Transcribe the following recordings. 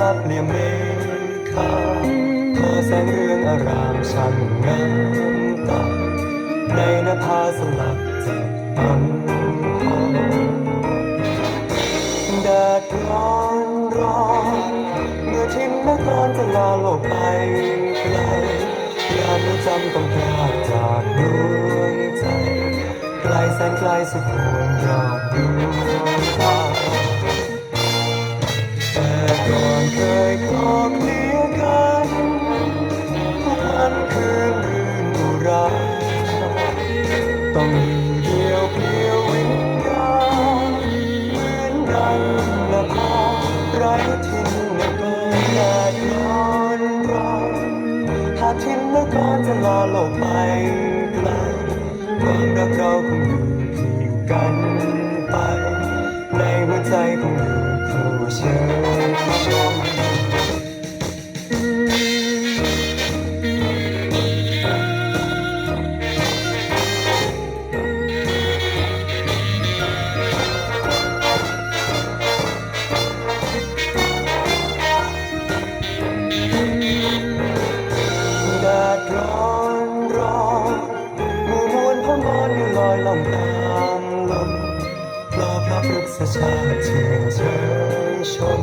ลับเหลี่ยมเมฆาเธอแสงเรืองอารามช่างงามตาในนภาสลับจับอันหอมแดดร้อนร้อนเมื่อทินนครจะลาโลกไปไกลยามรู้จำต้องพลาดจากดวงใจไกลแสนไกลสุดห่วงยอดดวงดา ไร้ทินนกรแดดร้อนรอนหากทินนกรจะลาโลกไปไกลความรักเราคงอยู่กัน ปลอพระพฤกษชาติชื่นเชยชม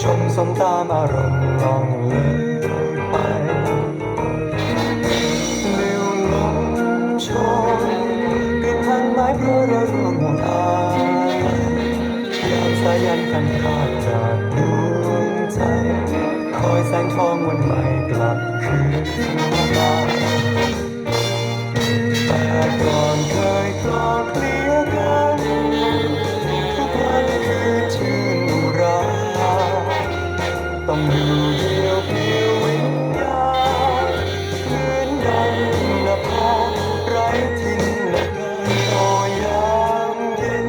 ชมสมตามอารมณ์ลองเลยไปลิวลมชมกลิ่นทางไม้เพราะเราร่วมห่วงอายามสายันกันขาดจากดวงใจ คอยแสงทองวันใหม่กลับคืนมา ต้องอยู่เดียวเพียววิญญาณเหมือนดังนภาไร้ทินและกันโอยามเย็น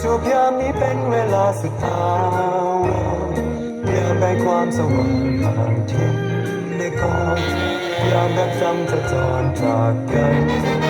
จูบยามนี้เป็นเวลาสุดท้ายยามได้ความสว่างผ่านทินได้ก่อนยามรักจำจะจรจากกัน